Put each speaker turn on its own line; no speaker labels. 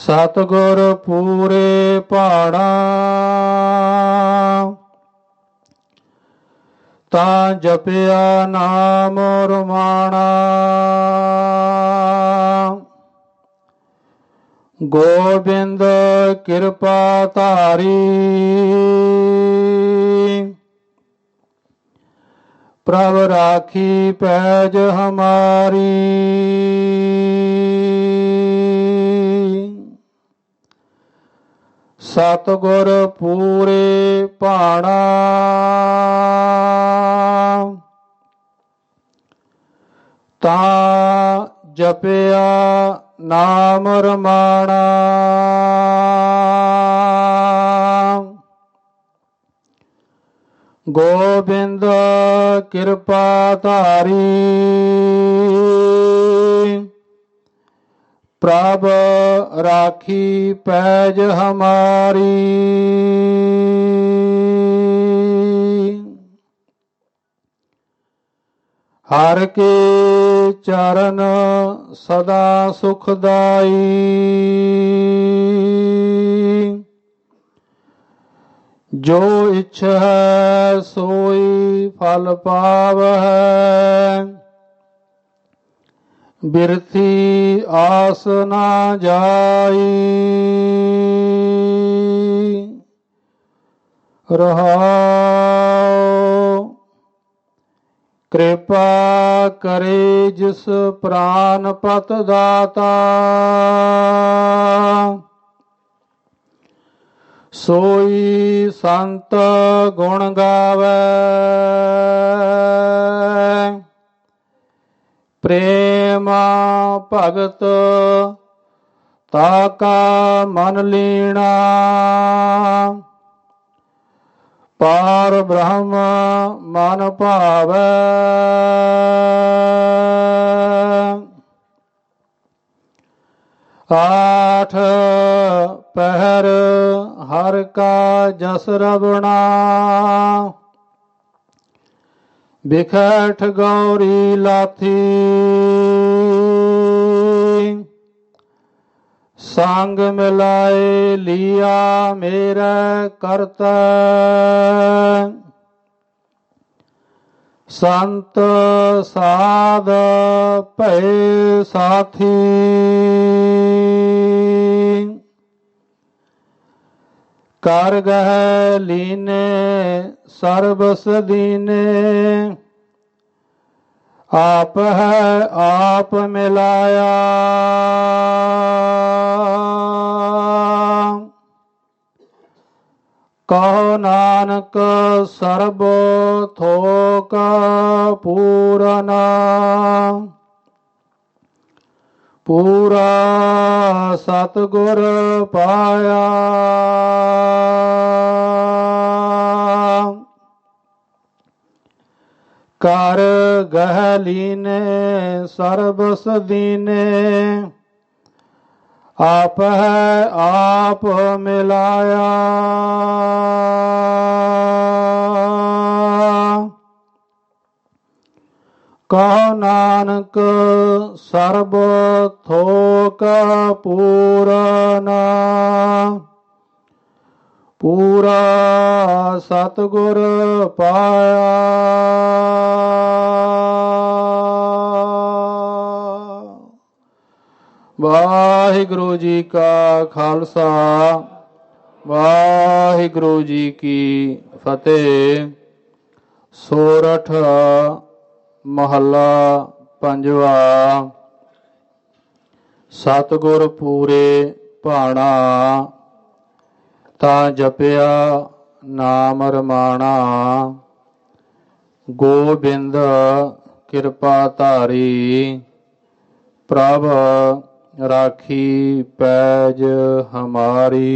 ਸਤਗੁਰ ਪੂਰੇ ਪਹਾੜਾ ਤਾਂ ਜਪਿਆ ਨਾਮ ਰਮਾਣਾ। ਗੋਬਿੰਦ ਕਿਰਪਾ ਧਾਰੀ। ਪ੍ਰਭ ਰਾਖੀ ਪੈਜ ਹਮਾਰੀ। ਸਤਗੁਰ ਪੂਰੇ ਭਾਣਾ। ਤਾਂ ਜਪਿਆ ਨਾਮ ਰਮਾਣਾ। ਗੋਬਿੰਦ ਕਿਰਪਾ ਧਾਰੀ। ਪ੍ਰਭ ਰਾਖੀ ਪੈਜ ਹਮਾਰੀ। ਹਰ ਕੇ ਚਰਨ ਸਦਾ ਸੁਖਦਾਈ। ਜੋ ਇੱਛਾ ਹੈ ਸੋਈ ਫਲ ਪਾਵੈ ਬਿਰਥੀ ਆਸ ਨਾ ਜਾਈ। ਰਹਾਉ, ਕਿਰਪਾ ਕਰੇ ਜਿਸ ਪ੍ਰਾਨ ਪਤ ਦਾਤਾ। ਸੋਈ ਸੰਤ ਗੁਣ ਗਾਵੇ। ਪ੍ਰੇਮ ਭਗਤ, ਤਾ ਕਾ ਮਨ ਲੀਣਾ। ਪਾਰ ਬ੍ਰਹਮ ਮਨ ਭਾਵੈ। ਆਠ ਪਹਿਰ ਹਰ ਕਾ ਜਸ ਰਵਣਾ। ਬਿਖਟ ਗੌਰੀ ਲਾਥੀ। ਸੰਗ ਮਿਲਾਏ ਲਿਆ ਮੇਰਾ ਕਰਤਾ। ਸੰਤ ਸਾਧ ਭੈ ਸਾਥੀ। ਕਰ ਗਹਿ ਲੀਨੇ ਸਰਬਸ ਦੀਨੇ ਆਪ ਹੈ ਆਪ ਮਿਲਾਇਆ। ਕਹੋ ਨਾਨਕ ਸਰਬ ਥੋਕ ਪੂਰਨ। ਪੂਰਾ ਸਤਗੁਰ ਪਾਇਆ। ਕਰ ਗਹਿ ਲੀਨੇ ਸਰਬਸ ਦੀਨੇ ਆਪ ਹੈ ਆਪ ਮਿਲਾਇਆ। ਕਹੋ ਨਾਨਕ ਸਰਬ ਥੋਕ ਪੂਰਨ ਪੂਰਾ ਸਤਗੁਰ ਪਾਇਆ। ਵਾਹਿਗੁਰੂ ਜੀ ਕਾ ਖਾਲਸਾ। ਵਾਹਿਗੁਰੂ ਜੀ ਕੀ ਫਤਿਹ। ਸੋਰਠ ਮਹੱਲਾ ਪੰਜਵਾ, ਸਤਗੁਰ ਪੂਰੇ ਭਾਣਾ, ਤਾਂ ਜਪਿਆ ਨਾਮ ਰਮਾਣਾ। ਗੋਬਿੰਦ ਕਿਰਪਾ ਧਾਰੀ, ਪ੍ਰਭ ਰਾਖੀ ਪੈਜ ਹਮਾਰੀ।